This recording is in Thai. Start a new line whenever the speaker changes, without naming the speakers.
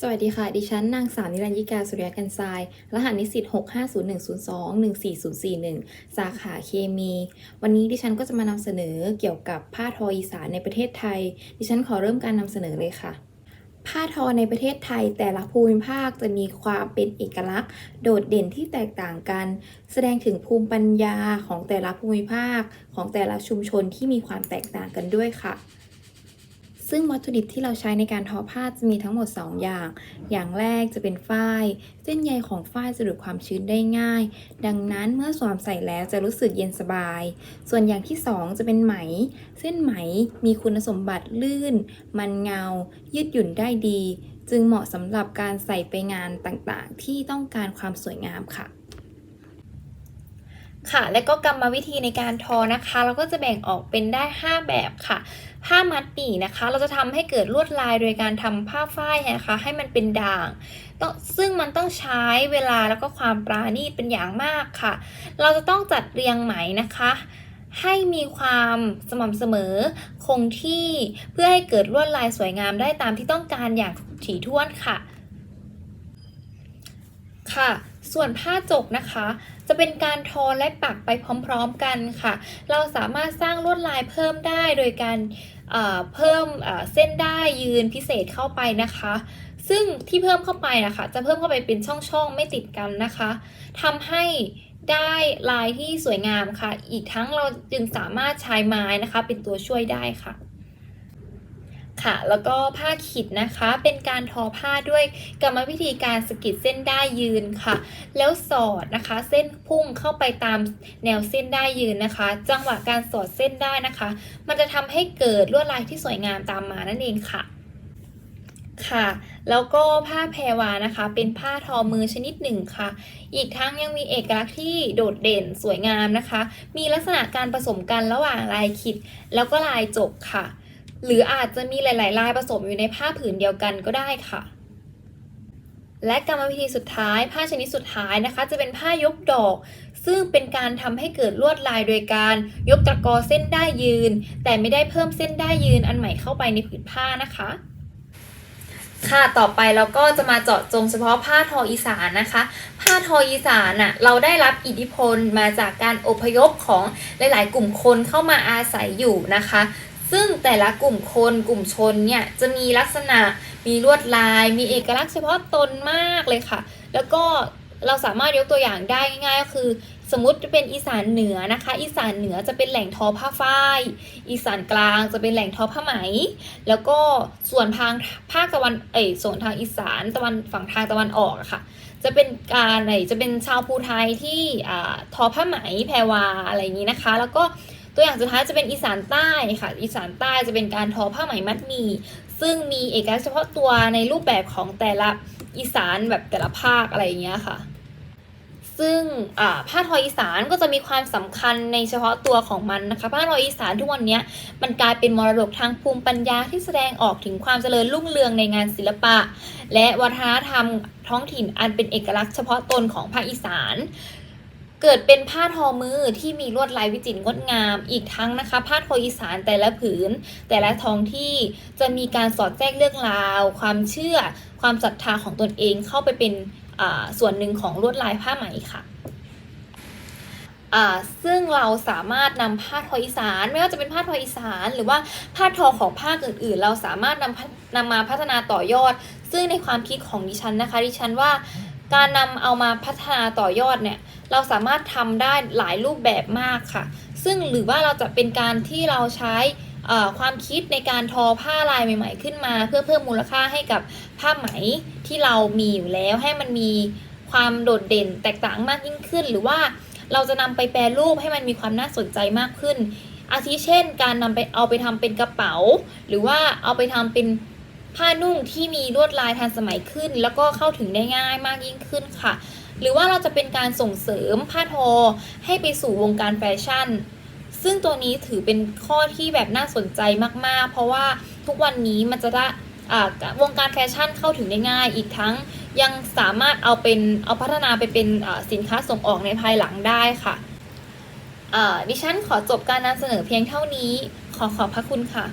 สวัสดีค่ะ ดิฉันนางสาวนิรันยิกาสุริยกันทราย รหัสนิสิต650102-14041 สาขาเคมี วันนี้ดิฉันก็จะมานำเสนอเกี่ยวกับผ้าทออีสานในประเทศไทย ดิฉันขอเริ่มการนำเสนอเลยค่ะ ผ้าทอในประเทศไทย แต่ละภูมิภาคจะมีความเป็นเอกลักษณ์ โดดเด่นที่แตกต่างกัน แสดงถึงภูมิปัญญาของแต่ละภูมิภาคของแต่ละชุมชนที่มีความแตกต่างกันด้วยค่ะ ซึ่งวัตถุดิบที่เราใช้ในการทอผ้าจะมีทั้งหมด 2 อย่าง อย่างแรกจะเป็นฝ้าย เส้นใยของฝ้ายจะดูดความชื้นได้ง่าย ดังนั้นเมื่อสวมใส่แล้วจะรู้สึกเย็นสบาย ส่วนอย่างที่ 2 จะเป็นไหม เส้นไหมมีคุณสมบัติลื่น มันเงา ยืดหยุ่นได้ดี จึงเหมาะสำหรับการใส่ไปงานต่างๆ ที่ต้องการความสวยงามค่ะ
ค่ะ และก็กรรมวิธีในการทอนะคะ เราก็จะแบ่งออกเป็นได้ 5 แบบค่ะ ผ้ามัดหมี่นะคะ เราจะทำให้เกิดลวดลายโดยการทำผ้าฝ้ายนะคะ ให้มันเป็นด่างต้องซึ่งมันต้องใช้เวลาแล้วก็ความปราณีตเป็นอย่างมากค่ะ เราจะต้องจัดเรียงไหมนะคะ ให้มีความสม่ำเสมอคงที่เพื่อให้เกิดลวดลายสวยงามได้ตามที่ต้องการอย่างถี่ถ้วนค่ะ ค่ะ ส่วนผ้าจกนะคะ จะเป็นการทอและปักไปพร้อมๆกันค่ะ เราสามารถสร้างลวดลายเพิ่มได้โดยการเพิ่มเอ่อเส้นได้ยืนพิเศษเข้าไปนะคะ ซึ่งที่เพิ่มเข้าไปนะคะ จะเพิ่มเข้าไปเป็นช่องๆไม่ติดกันนะคะทำให้ได้ลายที่สวยงามค่ะ อีกทั้งเราจึงสามารถใช้ไม้นะคะ เป็นตัวช่วยได้ค่ะ ค่ะ แล้วก็ผ้าขิดนะคะ เป็นการทอผ้าด้วยกรรมวิธีการสกิดเส้นได้ยืนค่ะ แล้วสอดนะคะ เส้นพุ่งเข้าไปตามแนวเส้นได้ยืนนะคะ จังหวะการสอดเส้นได้นะคะ มันจะทำให้เกิดลวดลายที่สวยงามตามมานั่นเองค่ะค่ะ แล้วก็ผ้าแพรวานะคะ เป็นผ้าทอมือชนิดหนึ่งค่ะ อีกทั้งยังมีเอกลักษณ์ที่โดดเด่นสวยงามนะคะ มีลักษณะการผสมกันระหว่างลายขิด แล้วก็ลายจกค่ะ หรืออาจจะมีหลาย ๆ ลายผสมอยู่ในผ้าผืนเดียวกันก็ได้ค่ะ และกรรมวิธีสุดท้ายผ้าชนิดสุดท้ายนะคะ จะเป็นผ้ายกดอก ซึ่งเป็นการทำให้เกิดลวดลายโดยการยกตะกอเส้นได้ยืน แต่ไม่ได้เพิ่มเส้นได้ยืนอันใหม่เข้าไปในผืนผ้านะคะค่ะ ต่อไปเราก็จะมาเจาะจงเฉพาะผ้าทออีสานนะคะ ผ้าทออีสานน่ะเราได้รับอิทธิพลมาจากการอพยพของหลาย ๆ กลุ่มคนเข้ามาอาศัยอยู่นะคะ ซึ่งแต่ละกลุ่มคนกลุ่มชนเนี่ยจะมีลักษณะมีลวดลาย มีเอกลักษณ์เฉพาะตนมากเลยค่ะ แล้วก็เราสามารถยกตัวอย่างได้ง่ายๆก็คือ สมมติจะเป็นอีสานเหนือนะคะ อีสานเหนือจะเป็นแหล่งทอผ้าฝ้าย อีสานกลางจะเป็นแหล่งทอผ้าไหม แล้วก็ส่วนทางภาคตะวันเอยส่วนทางอีสานตะวันฝั่งทางตะวันออกอะค่ะ จะเป็นการไหนจะเป็นชาวภูไทยที่อทอผ้าไหมแพรวาอะไรอย่างนี้นะคะ แล้วก็ ตัวอย่างสุดท้ายจะเป็นอีสานใต้ค่ะ อีสานใต้จะเป็นการทอผ้าไหมมัดหมี่ซึ่งมีเอกลักษณ์เฉพาะตัวในรูปแบบของแต่ละอีสานแบบแต่ละภาคอะไรอย่างเงี้ยค่ะ ซึ่งผ้าทออีสานก็จะมีความสำคัญในเฉพาะตัวของมันนะคะผ้าทออีสานทุกวันนี้มันกลายเป็นมรดกทางภูมิปัญญาที่แสดงออกถึงความเจริญรุ่งเรืองในงานศิลปะ และวัฒนธรรมท้องถิ่นอันเป็นเอกลักษณ์เฉพาะตนของภาคอีสาน เกิดเป็นผ้าทอมือที่มีลวดลายวิจิตรงดงาม อีกทั้งนะคะผ้าทออีสานแต่ละผืน แต่ละท้องที่จะมีการสอดแทรกเรื่องราว ความเชื่อ ความศรัทธาของตนเองเข้าไปเป็นอ่าส่วนหนึ่งของลวดลายผ้าไหมค่ะอ่าซึ่งเราสามารถนำผ้าทออีสาน ไม่ว่าจะเป็นผ้าทออีสาน หรือว่าผ้าทอของภาคอื่น ๆ เราสามารถนำพนำมาพัฒนาต่อยอด ซึ่งในความคิดของดิฉันนะคะ ดิฉันว่า การนำเอามาพัฒนาต่อยอดเนี่ยเราสามารถทำได้หลายรูปแบบมากค่ะ ซึ่งหรือว่าเราจะเป็นการที่เราใช้ความคิดในการทอผ้าลายใหม่ ๆ ขึ้นมา เพื่อเพิ่มมูลค่าให้กับผ้าไหมที่เรามีอยู่แล้วให้มันมีความโดดเด่นแตกต่างมากยิ่งขึ้น หรือว่าเราจะนำไปแปรรูปให้มันมีความน่าสนใจมากขึ้น อาทิเช่น การนำไปเอาไปทำเป็นกระเป๋า หรือว่าเอาไปทำเป็น ผ้านุ่งที่มีลวดลายทันสมัยขึ้น แล้วก็เข้าถึงได้ง่ายมากยิ่งขึ้นค่ะ หรือว่าเราจะเป็นการส่งเสริมผ้าทอให้ไปสู่วงการแฟชั่น ซึ่งตัวนี้ถือเป็นข้อที่แบบน่าสนใจมากๆ เพราะว่าทุกวันนี้มันจะได้วงการแฟชั่นเข้าถึงได้ง่าย อีกทั้งยังสามารถเอาเป็นเอาพัฒนาไปเป็นสินค้าส่งออกในภายหลังได้ค่ะดิฉันขอจบการนำเสนอเพียงเท่านี้ ขอขอบพระคุณค่ะ